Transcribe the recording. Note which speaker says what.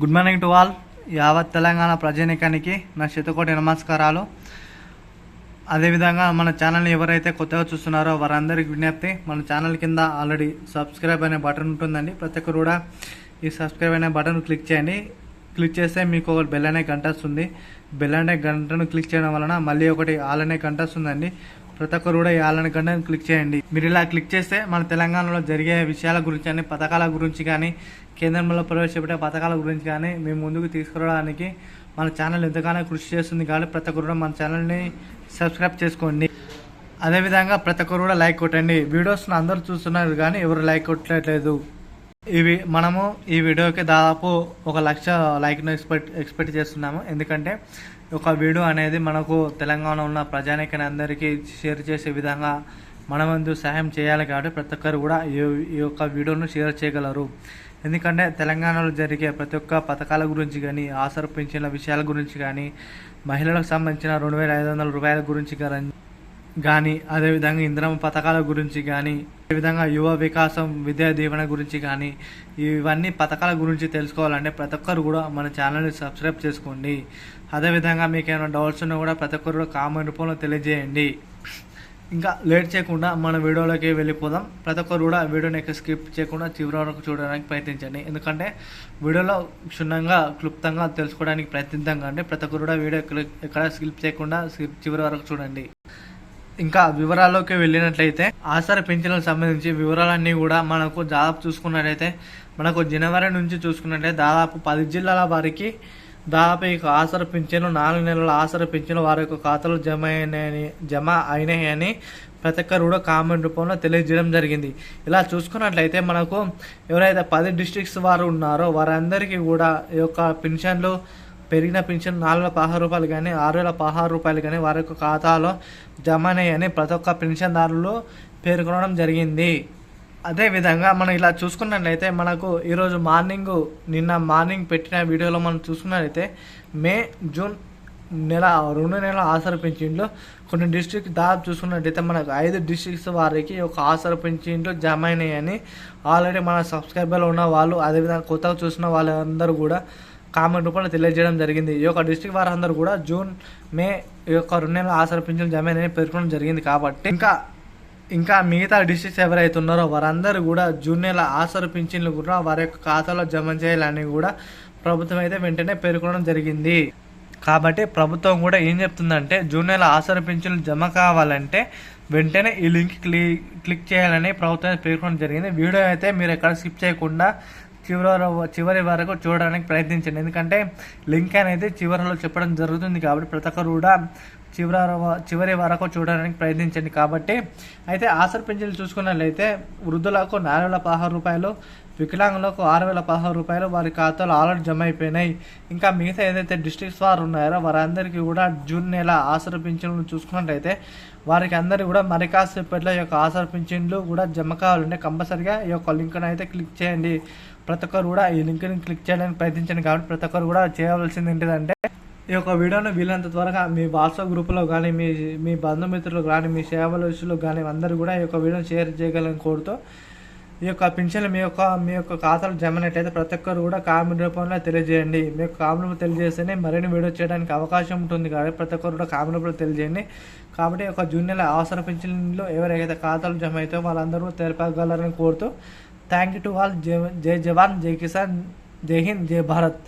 Speaker 1: Good morning to all. యావత్ తెలంగాణ ప్రజానికానికి నా శతకోటి నమస్కారాలు. అదేవిధంగా మన ఛానల్ని ఎవరైతే కొత్తగా చూస్తున్నారో వారందరికీ విజ్ఞప్తి మన ఛానల్ కింద ఆల్రెడీ సబ్స్క్రైబ్ అనే బటన్ ఉంటుందండి. ప్రతి ఒక్కరు కూడా ఈ సబ్స్క్రైబ్ అనే బటన్ క్లిక్ చేయండి. క్లిక్ చేస్తే మీకు ఒక బెల్ అనే గంట వస్తుంది. బెల్ అనే గంటను క్లిక్ చేయడం వలన మళ్ళీ ఒకటి ఆల్ అనే గంట వస్తుందండి. ప్రతి ఒక్కరు కూడా ఈ ఆల్ క్లిక్ చేయండి. మీరు ఇలా క్లిక్ చేస్తే మన తెలంగాణలో జరిగే విషయాల గురించి కానీ పథకాల గురించి కానీ కేంద్రంలో ప్రవేశపెట్టే పథకాల గురించి కానీ మేము ముందుకు తీసుకురావడానికి మన ఛానల్ ఎంతగానో కృషి చేస్తుంది కాబట్టి ప్రతి ఒక్కరు కూడా మన ఛానల్ని సబ్స్క్రైబ్ చేసుకోండి. అదేవిధంగా ప్రతి ఒక్కరు కూడా లైక్ కొట్టండి. వీడియోస్ను అందరూ చూస్తున్నారు కానీ ఎవరు లైక్ కొట్టట్లేదు. ఇవి మనము ఈ వీడియోకి దాదాపు ఒక లక్ష లైక్ను ఎక్స్పెక్ట్ ఎక్స్పెక్ట్ చేస్తున్నాము. ఎందుకంటే ఒక వీడియో అనేది మనకు తెలంగాణ ఉన్న ప్రజానికని అందరికీ షేర్ చేసే విధంగా మనమందు వంతు సహాయం చేయాలి కాబట్టి ప్రతి ఒక్కరు కూడా ఈ ఈ యొక్క వీడియోను షేర్ చేయగలరు. ఎందుకంటే తెలంగాణలో జరిగే ప్రతి ఒక్క పథకాల గురించి కానీ ఆసర పెంచిన విషయాల గురించి కానీ మహిళలకు సంబంధించిన రెండు వేల ఐదు వందల రూపాయల గురించి కానీ కానీ అదేవిధంగా ఇంద్రమ పథకాల గురించి కానీ అదేవిధంగా యువ వికాసం విద్యా దీవెన గురించి కానీ ఇవన్నీ పథకాల గురించి తెలుసుకోవాలంటే ప్రతి ఒక్కరు కూడా మన ఛానల్ని సబ్స్క్రైబ్ చేసుకోండి. అదేవిధంగా మీకు ఏమైనా డౌట్స్ ఉన్నా కూడా ప్రతి ఒక్కరు కూడా కామెంట్ రూపంలో తెలియజేయండి. ఇంకా లేట్ చేయకుండా మన వీడియోలోకి వెళ్ళిపోదాం. ప్రతి ఒక్కరు కూడా వీడియోని ఎక్కడ స్కిప్ చేయకుండా చివరి వరకు చూడడానికి ప్రయత్నించండి. ఎందుకంటే వీడియోలో క్షుణ్ణంగా క్లుప్తంగా తెలుసుకోవడానికి ప్రయత్నిద్దాం. కాబట్టి ప్రతి ఒక్కరు కూడా వీడియో ఎక్కడ- ఎక్కడ స్కిప్ చేయకుండా చివరి వరకు చూడండి. ఇంకా వివరాల్లోకి వెళ్ళినట్లయితే ఆసర పెన్షన్లకు సంబంధించి వివరాలన్నీ కూడా మనకు దాదాపు చూసుకున్నట్లయితే మనకు జనవరి నుంచి చూసుకున్నట్లయితే దాదాపు పది జిల్లాల వారికి దాదాపు ఈ ఆసర పింఛను నాలుగు నెలల ఆసర పింఛను వారి యొక్క ఖాతాలో జమ అయినాయని జమ అయినాయని ప్రతి ఒక్కరు కూడా కామెంట్ రూపంలో తెలియజేయడం జరిగింది. ఇలా చూసుకున్నట్లయితే మనకు ఎవరైతే పది డిస్ట్రిక్ట్స్ వారు ఉన్నారో వారందరికీ కూడా ఈ యొక్క పెన్షన్లు పెరిగిన పింఛన్ నాలుగు వేల పదహారు రూపాయలు కానీ ఆరు వేల పదహారు రూపాయలు కానీ వారి యొక్క ఖాతాలో జమ అయ్యాయని ప్రతి ఒక్క పెన్షన్దారులు పేర్కొనడం జరిగింది. అదేవిధంగా మనం ఇలా చూసుకున్నట్లయితే మనకు ఈరోజు మార్నింగ్ నిన్న మార్నింగ్ పెట్టిన వీడియోలో మనం చూసుకున్నట్లయితే మే జూన్ నెల రెండు నెలల ఆసర పెంచిండ్లు కొన్ని డిస్ట్రిక్ట్ దాదాపు చూసుకున్నట్టయితే మనకు ఐదు డిస్ట్రిక్ట్స్ వారికి ఒక ఆసర పెంచిండ్లు జమ అయినాయని ఆల్రెడీ మన సబ్స్క్రైబర్లో ఉన్న వాళ్ళు అదేవిధంగా కొత్తగా చూసిన వాళ్ళందరూ కూడా కామెంట్ రూపంలో తెలియజేయడం జరిగింది. ఈ యొక్క డిస్ట్రిక్ట్ వారందరూ కూడా జూన్ మే ఈ యొక్క రెండు నెలల ఆసర పింఛన్లు జమ పేర్కొనడం జరిగింది కాబట్టి ఇంకా ఇంకా మిగతా డిస్ట్రిక్ట్స్ ఎవరైతే ఉన్నారో వారందరూ కూడా జూన్ నెల ఆసర పింఛన్లు కూడా వారి యొక్క ఖాతాలో జమ చేయాలని కూడా ప్రభుత్వం అయితే వెంటనే పేర్కొనడం జరిగింది. కాబట్టి ప్రభుత్వం కూడా ఏం చెప్తుందంటే జూన్ నెల ఆసర పింఛన్లు జమ కావాలంటే వెంటనే ఈ లింక్ క్లిక్ క్లిక్ చేయాలని ప్రభుత్వం పేర్కొనడం జరిగింది. వీడియో అయితే మీరు ఎక్కడ స్కిప్ చేయకుండా చివరి చివరి వరకు చూడడానికి ప్రయత్నించండి. ఎందుకంటే లింక్ అనేది చివరిలో చెప్పడం జరుగుతుంది కాబట్టి ప్రతి ఒక్కరు కూడా చివరి చివరి వరకు చూడడానికి ప్రయత్నించండి. కాబట్టి అయితే ఆసర పింఛన్లు చూసుకున్నట్లయితే వృద్ధులకు నాలుగు వేల పదహారు రూపాయలు వికలాంగులకు ఆరు వేల పదహారు రూపాయలు వారి ఖాతాలో ఆల్రెడీ జమ అయిపోయినాయి. ఇంకా మిగతా ఏదైతే డిస్ట్రిక్ట్స్ వారు ఉన్నారో వారందరికీ కూడా జూన్ నెల ఆసర పింఛన్లు చూసుకున్నట్లయితే వారికి అందరికీ కూడా మరి కాసేపట్లో ఈ యొక్క ఆసర పింఛన్లు కూడా జమ కావాలంటే కంపల్సరిగా ఈ యొక్క లింక్ను అయితే క్లిక్ చేయండి. ప్రతి ఒక్కరు కూడా ఈ లింక్ని క్లిక్ చేయడానికి ప్రయత్నించండి. కాబట్టి ప్రతి ఒక్కరు కూడా చేయవలసింది ఏంటిదంటే ఈ యొక్క వీడియోను వీలంత త్వరగా మీ వాట్సాప్ గ్రూపులో కానీ మీ మీ బంధుమిత్రులు కానీ మీ సేవలు కానీ అందరూ కూడా ఈ యొక్క వీడియోని షేర్ చేయగలని కోరుతూ ఈ యొక్క పింఛన్లు మీ యొక్క మీ యొక్క ఖాతాలు జమైనట్లయితే ప్రతి ఒక్కరు కూడా కామెంట్ రూపంలో తెలియజేయండి. మీ యొక్క కామెంట్ రూపంలో తెలియజేస్తేనే మరిన్ని వీడియో చేయడానికి అవకాశం ఉంటుంది కాబట్టి ప్రతి ఒక్కరు కూడా కామెంట్ రూపంలో తెలియజేయండి. కాబట్టి ఈ యొక్క జూన్ నెల అవసర పింఛన్లు ఎవరైతే ఖాతాలు జమ అయితే వాళ్ళందరూ తెలిపగలరని కోరుతూ థ్యాంక్ యూ టు ఆల్. జై జై జవాన్ జై కిసాన్ జై హింద్ జై భారత్.